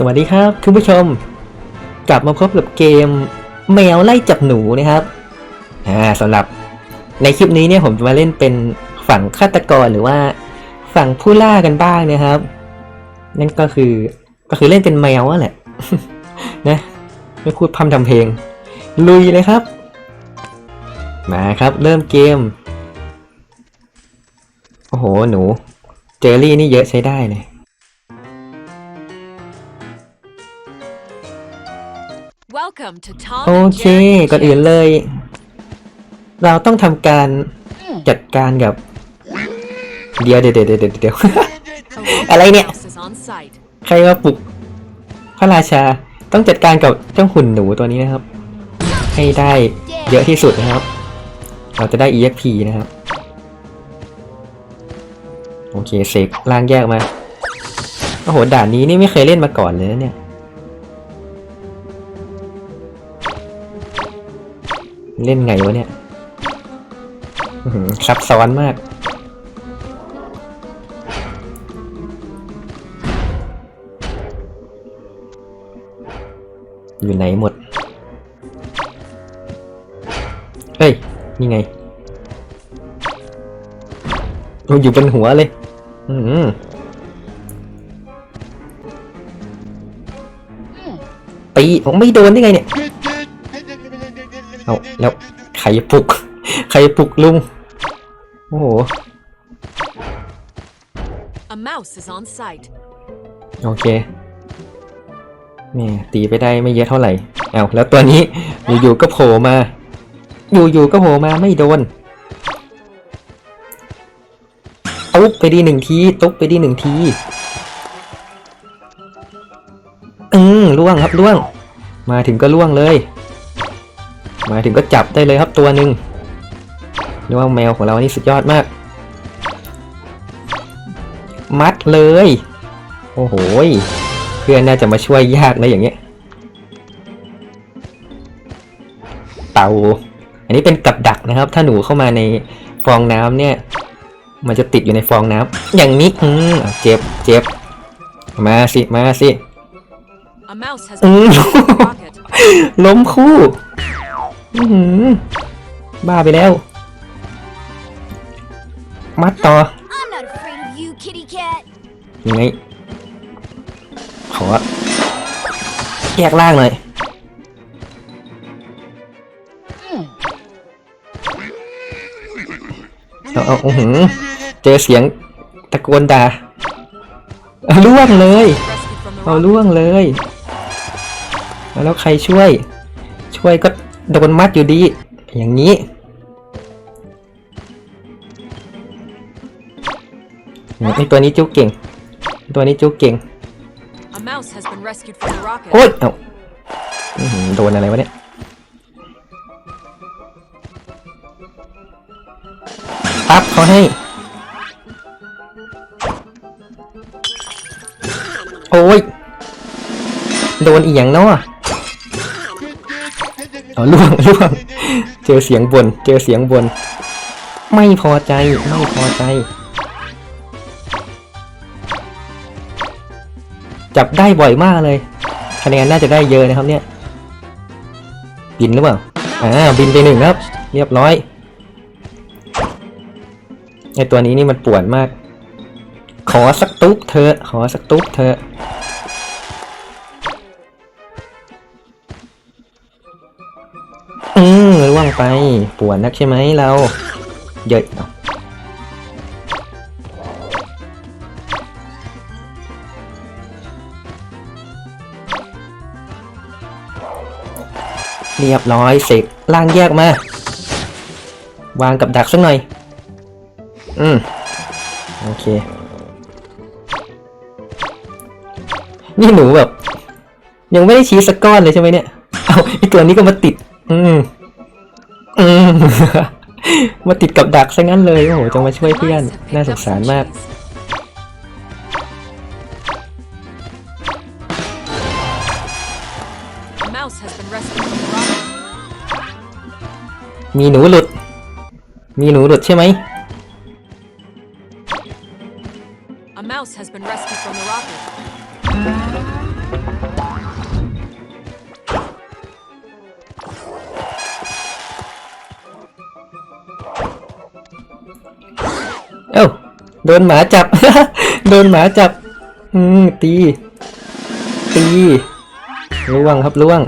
สวัสดีครับคุณผู้ชม กลับมาพบกับเกม แมวไล่จับหนูนะครับอ่าสำหรับในคลิปนี้เนี่ยผมจะมาเล่นเป็นฝั่งฆาตกรหรือว่าฝั่งผู้ล่ากันบ้างนะครับ นั่นก็คือก็คือเล่นเป็นแมวแหละนะไม่พูดพร่ำทำเพลง ลุยเลยครับ มาครับ เริ่มเกม โอ้โหหนู เจอรี่นี่เยอะใช้ได้เลย โอ and เค Jerry ก่อนอื่นเลย เราต้องทำการจัดการกับ เดี๋ยวเดี๋ยวเดี๋ยวเดี๋ยวเดี๋ยว A อะไรเนี่ย house is on site. ใครมาปลุกพระราชาต้องจัดการกับเจ้าหุ่นหนูตัวนี้นะครับ ให้ได้เยอะที่สุดนะครับ เราจะได้ EXP นะครับ โอเคเสกล่างแยกมา โอ้โห ด่านนี้นี่ไม่เคยเล่นมาก่อนเลยนะเนี่ย เล่นไงวะเนี่ยอื้อหือซับซ้อนมาก อยู่ไหนหมด เฮ้ย นี่ไงโอ้อยู่บนหัวเลย อืมตีผมไม่โดนได้ไงเนี่ย เอาแล้วใครปลุก ใครปลุกลุง โอ้โห A mouse is on site. โอเคแม่ตีไปได้ไม่เยอะเท่าไหร่ เอาแล้วตัวนี้ อยู่ๆก็โผล่มา อยู่ๆก็โผล่มาไม่โดน ตุ๊บไปดีหนึ่งที ตุ๊บไปดีหนึ่งที อืมล่วงครับล่วง มาถึงก็ล่วงเลย มาถึงก็จับได้เลยครับตัวหนึ่งเรียกว่าแมวของเรานี่สุดยอดมาก มัดเลย โอ้โหยเพื่อนน่าจะมาช่วยยากนะอย่างเงี้ย เตาอันนี้เป็นกับดักนะครับ ถ้าหนูเข้ามาในฟองน้ำเนี่ย มันจะติดอยู่ในฟองน้ำอย่างนี้อืมอะเจ็บเจ็บมาสิมาสิ A mouse has อื been ม placed in the rocket. ล้มคู่ อือหือบ้าไปแล้ว มัดต่อ I'm not afraid of you, kitty cat. ยังไงขอแยกล่างหน่อยเอาเอาอื้อหือเจอเสียงตะโกนด่าเอาล่วงเลย Rescued from the เอา rocket. ล่วงเลย แล้วใครช่วยช่วยก็ โดนมัดอยู่ดี อย่างนี้ ไอตัวนี้จุกเก่ง ตัวนี้จุกเก่ง A mouse has been rescued from the rocket. โอ๊ยเอ้าอื้อหือโดนอะไรวะเนี่ยปั๊บเขาให้ โอ้ย โดนอีกอย่างเนาะ เอาล่วงล่วงเจอเสียงบน เจอเสียงบน ไม่พอใจไม่พอใจ จับได้บ่อยมากเลย คะแนนน่าจะได้เยอะนะครับเนี่ย บินหรือเปล่าอ่าบินไปหนึ่งครับ เรียบร้อยไอตัวนี้นี่มันป่วนมาก ขอสักตุ๊บเธอ ขอสักตุ๊บเธอ ไปปวนนักใช่ไหมเราเยอะเนาะเรียบร้อยเสกล่างแยกมา วางกับดักสักหน่อย อืม โอเค นี่หนูแบบ ยังไม่ได้ชี้สักก้อนเลยใช่ไหมเนี่ย เอาไอตัวนี้ก็มาติด อืม มมาติดกับดักซะงั้นเลยโอ้โหจะมาช่วย The เพื่อน mice have น่า picked ส up งสาร some มาก cheese. A mouse has been rescued from the rocket. มีหนูหลุด มีหนูหลุดใช่ไหม A mouse has been rescued from the rocket. โดนหมาจับ โดนหมาจับ อืมตี ตีล่วงครับล่วง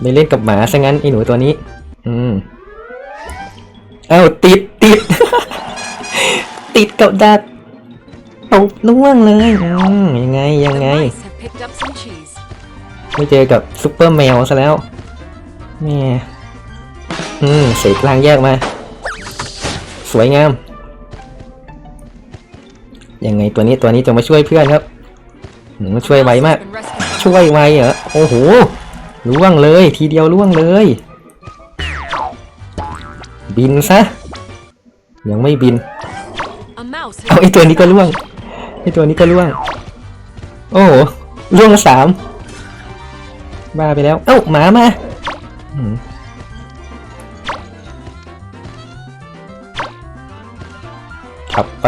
ไม่เล่นกับหมาซะงั้นไอ้หนูตัวนี้ อืมเอ้าติดติด ติดกับดักตกล่วงเลยอืมยังไงยังไง ไม่เจอกับซุปเปอร์แมวซะแล้วแม่อืมเสกล่างแยกมา สวยงาม ยังไงตัวนี้ตัวนี้จะมาช่วยเพื่อนครับหืม A ช่วยไวมาก ช่วยไวเหรอโอ้โหล่วงเลยทีเดียวล่วงเลย บินซะ ยังไม่บิน เอาไอตัวนี้ก็ล่วงไอตัวนี้ก็ล่วง โอ้โหล่วงสามบ้าไปแล้ว เอ้าหมามา ขับไป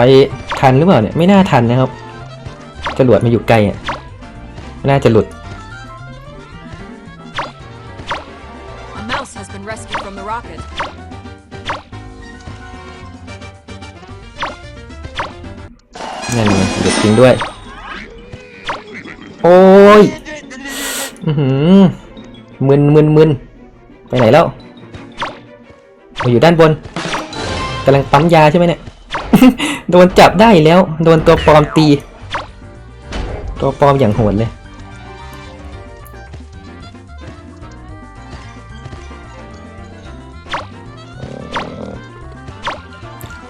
ทันหรือเปล่าเนี่ยไม่น่าทันนะครับจรวดมาอยู่ไกลอะไม่น่าจะหลุด a mouse has been rescued from the rocket. นั่นไงหลุดจริงด้วย โอ้ยอือหือมึนมึนมึนไปไหนแล้วมาอยู่ด้านบนกำลังปั๊มยาใช่ไหมเนี่ย โดนจับได้แล้ว โดนตัวปลอมตี ตัวปลอมอย่างโหดเลย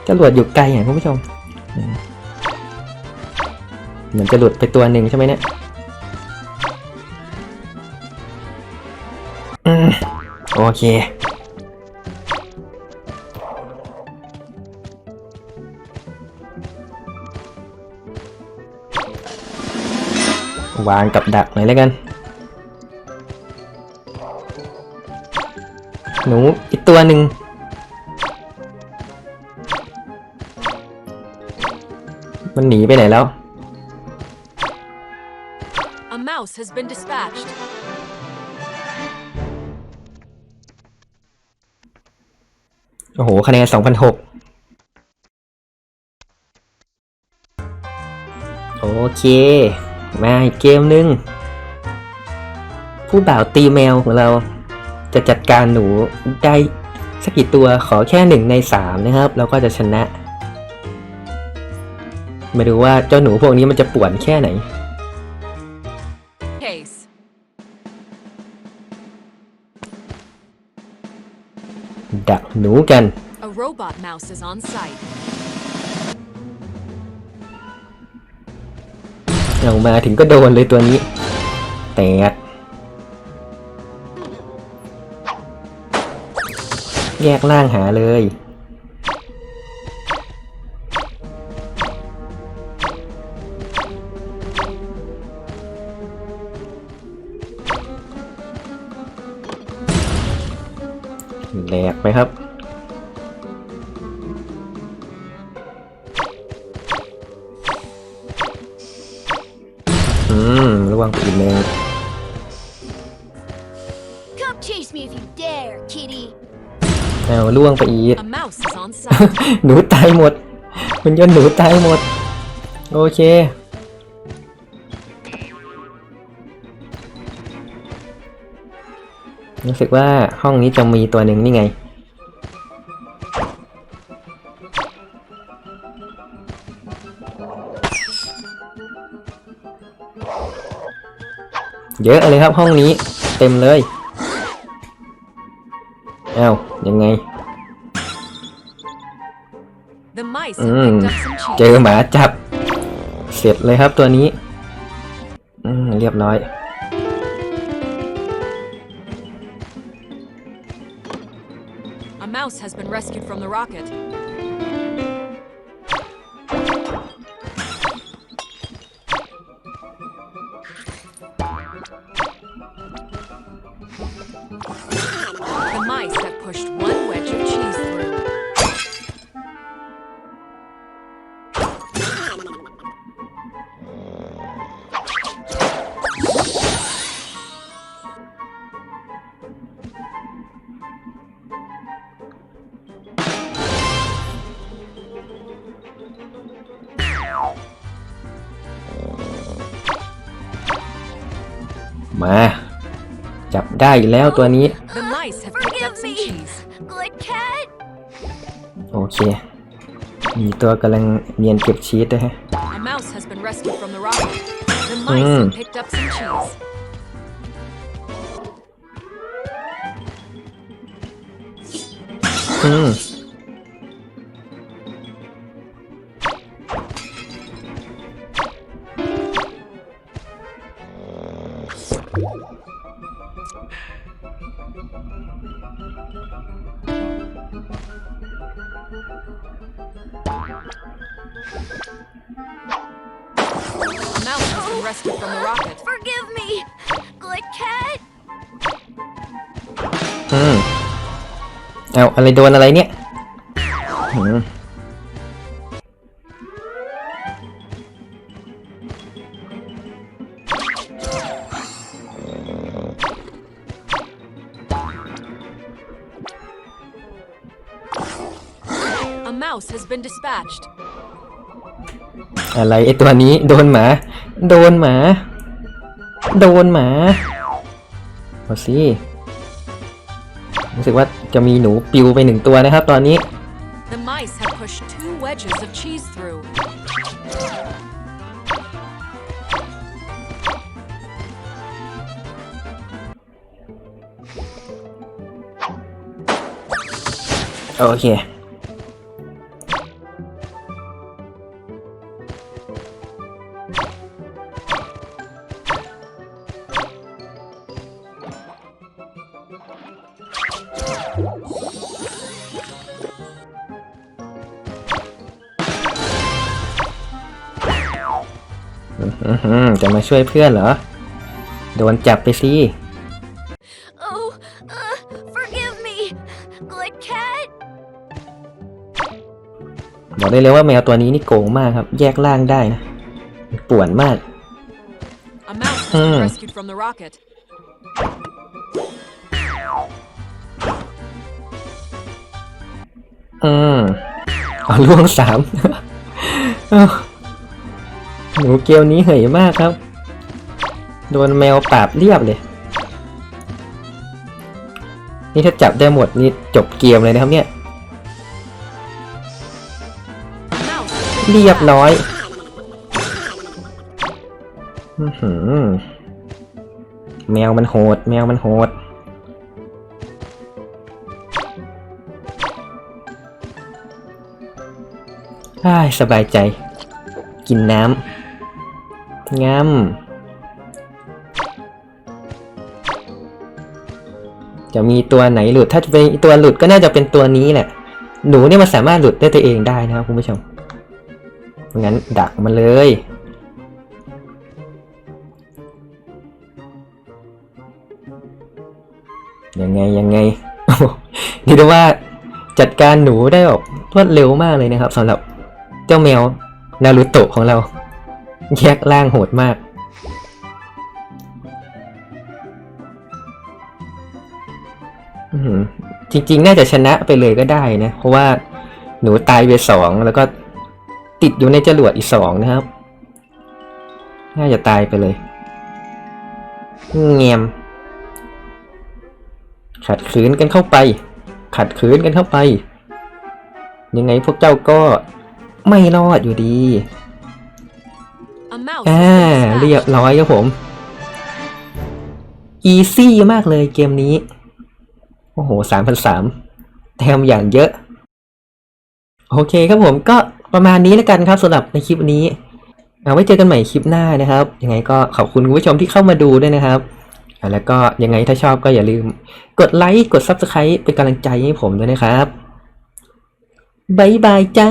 จรวดอยู่ไกลอะคุณผู้ชม เหมือนจะหลุดไปตัวหนึ่งใช่ไหมเนี่ยโอเค วางกับดักหน่อยแล้วกัน หนูอีกตัวหนึ่งมันหนีไปไหนแล้ว A mouse has been dispatched. โอ้โห คะแนน2,006โอเค มาอีกเกมหนึ่งผู้บ่าวตีแมวของเราจะจัดการหนูได้สักกี่ตัวขอแค่หนึ่งในสามนะครับแล้วก็จะชนะ มาดูว่าเจ้าหนูพวกนี้มันจะป่วนแค่ไหน Case. ดักหนูกัน A robot mouse is on site. เอามาถึงก็โดนเลยตัวนี้ แตก แยกล่างหาเลย อืมระวังไปอีกหนึ่ง Come chase me if you dare, kitty. เอาล่วงไปอีก A mouse is on site. หนูตายหมดมันยนต์หนูตายหมด โอเค รู้สึกว่าห้องนี้จะมีตัวหนึ่งนี่ไง เยอะเลยครับห้องนี้เต็มเลยอ้าวยังไง The mice อื have ม picked up some เจ cheese. อหมาจับ เสร็จเลยครับตัวนี้ อืมเรียบร้อย A mouse has been rescued from the rocket. pushed one wedge of cheese through. Ma. จับได้อีกแล้วตัวนี้ The เคมีตัวกำลังเนียนเก็บชีสด้วยฮะ A mouse has been อืมเอาอะไรโดนอะไรเนี่ยอืม A mouse has been dispatched. อะไรไอตัวนี้โดนหมา โดนหมา โดนหมาเอาสิ รู้สึกว่าจะมีหนูปิวไปหนึ่งตัวนะครับตอนนี้ The mice have pushed two wedges of cheese through. โอเค อื้อหือจะมาช่วยเพื่อนเหรอ โดนจับไปสิ Oh, uh, forgive me. Good cat. บอกได้เลยว่าแมวตัวนี้นี่โกงมากครับ แยกร่างได้นะป่วนมาก A mouse has been Mm. rescued from the rocket. อืมเอาล่วงสาม เอ้า หนูเกลนี้เหยมากครับ โดนแมวปราบเรียบเลย นี่ถ้าจับได้หมดนี่จบเกมเลยนะครับเนี่ย เรียบร้อยอแมวมันโหด แมวมันโหดอ้ยสบายใจ กินน้ำ งามจะมีตัวไหนหลุด ถ้าจะเป็นตัวหลุดก็น่าจะเป็นตัวนี้แหละ หนูเนี่ยมันสามารถหลุดได้ตัวเองได้นะครับคุณผู้ชม งั้นดักมันเลย ยังไงยังไงนี่ได้ว่าจัดการหนูได้แบบรวดเร็วมากเลยนะครับสำหรับเจ้าแมวนารูโตะของเรา แยกล่างโหดมาก จริงๆ น่าจะชนะไปเลยก็ได้นะ เพราะว่าหนูตายไปสองแล้วก็ติดอยู่ในจรวดอีกสองนะครับ น่าจะตายไปเลยเงียม ขัดขืนกันเข้าไป ขัดขืนกันเข้าไป ยังไงพวกเจ้าก็ไม่รอดอยู่ดี อ่า has been เรียบ dispatched. ร้อยครับผม อีซี่มากเลยเกมนี้ โอ้โหสามพันสามแถมอย่างเยอะ โอเคครับผมก็ประมาณนี้แล้วกันครับสำหรับในคลิปนี้ เอาไว้เจอกันใหม่คลิปหน้านะครับ ยังไงก็ขอบคุณคุณผู้ชมที่เข้ามาดูด้วยนะครับอ่าแล้วก็ยังไงถ้าชอบก็อย่าลืม กดไลค์ กด Subscribe เป็นกำลังใจให้ผมด้วยนะครับบ๊ายบายจ้า